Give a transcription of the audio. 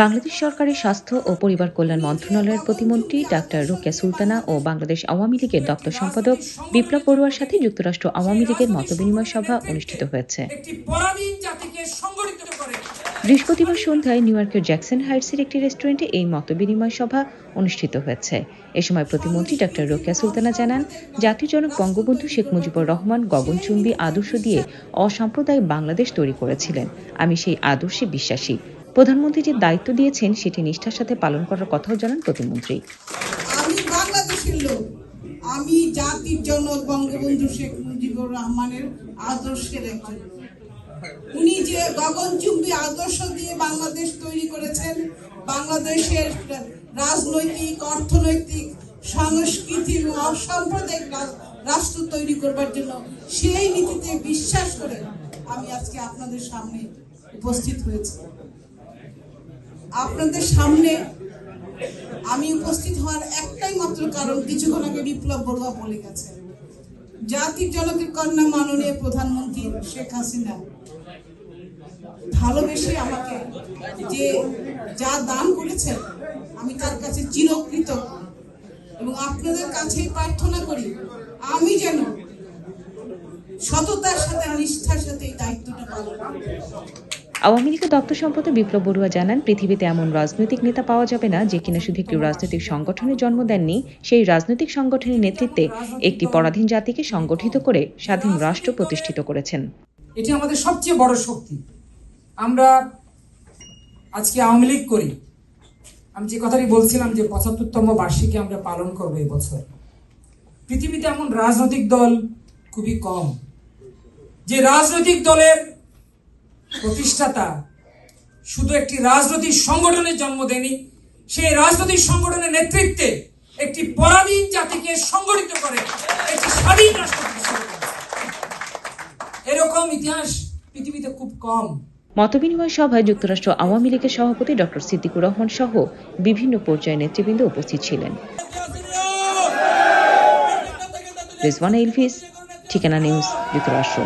বাংলাদেশ সরকারের স্বাস্থ্য ও পরিবার কল্যাণ মন্ত্রণালয়ের প্রতিমন্ত্রী ডাক্তার রোকিয়া সুলতানা ও বাংলাদেশ আওয়ামী লীগের দপ্তর সম্পাদক বিপ্লব বড়ুয়ার সাথে যুক্তরাষ্ট্র আওয়ামী লীগের মতবিনিময় সভা অনুষ্ঠিত হয়েছে। বৃহস্পতিবার সন্ধ্যায় নিউ ইয়র্কের জ্যাকসন হাইটসের একটি রেস্টুরেন্টে এই মতবিনিময় সভা অনুষ্ঠিত হয়েছে। এ সময় প্রতিমন্ত্রী ডাক্তার রোকেয়া সুলতানা জানান জাতির জনক বঙ্গবন্ধু শেখ মুজিবুর রহমান গগনচুম্বী আদর্শ দিয়ে অসাম্প্রদায়িক বাংলাদেশ তৈরি করেছিলেন। আমি সেই আদর্শে বিশ্বাসী। প্রধানমন্ত্রী যে দায়িত্ব দিয়েছেন, সেটি নিষ্ঠার সাথে পালন করার কথাও জানান প্রতিমন্ত্রী। আমি জাতির জনক বঙ্গবন্ধু শেখ মুজিবুর রহমানের আদর্শের একজন। উনি যে গগনচুম্বী আদর্শ দিয়ে বাংলাদেশ তৈরি করেছেন, বাংলাদেশের রাজনৈতিক, অর্থনৈতিক সংস্কৃতি অসাম্প্রদায়িক রাষ্ট্র তৈরি করবার জন্য সেই নীতিতে বিশ্বাস করে আমি আজকে আপনাদের সামনে উপস্থিত হয়েছি। আপনাদের সামনে আমি উপস্থিত হওয়ার একটাই মাত্র কারণ, কিছুক্ষণ আগে বিপ্লব বড়ুয়া বলে গেছে। জাতির জনকের কন্যা মাননীয় প্রধানমন্ত্রী শেখ হাসিনা ভালোবেসে আমাকে যে যা দান করেছেন, আমি তার কাছে চিরকৃত। এবং আপনাদের কাছেই প্রার্থনা করি, আমি যেন সততার সাথে নিষ্ঠার সাথে এই দায়িত্বটা পালন আওয়ামী লীগের দপ্তর সম্পাদক বিপ্লব বড়ুয়া জানান, পৃথিবীতে এমন রাজনৈতিক নেতা পাওয়া যাবে না যে কিনা শুধু একটি রাজনৈতিক সংগঠনের জন্ম দেননি, সেই রাজনৈতিক সংগঠনের নেতৃত্বে একটি পরাধীন জাতিকে সংগঠিত করে স্বাধীন রাষ্ট্র প্রতিষ্ঠিত করেছেন। এটি আমাদের সবচেয়ে বড় শক্তি। আমরা আজকে আওয়ামী লীগ করি। আমি যে কথাটি বলছিলাম যে পঁচাত্তরতম বার্ষিকী আমরা পালন করব এই বছর পৃথিবীতে এমন রাজনৈতিক দল খুবই কম। যে রাজনৈতিক দলের প্রতিষ্ঠাতা শুধু একটি রাজনৈতিক সংগঠনের জন্ম দেয়নি, সেই রাজনৈতিক সংগঠনের নেতৃত্বে একটি পরাধীন জাতিকে সংগঠিত করে একটি স্বাধীন এরকম ইতিহাস পৃথিবীতে খুব কম। মতবিনিময় সভায় যুক্তরাষ্ট্র আওয়ামী লীগের সভাপতি ডক্টর সিদ্দিকুর রহমান সহ বিভিন্ন পর্যায়ের নেতৃবৃন্দ উপস্থিত ছিলেন। রেজওয়ানা ইলফিস, ঠিকানা নিউজ, যুক্তরাষ্ট্র।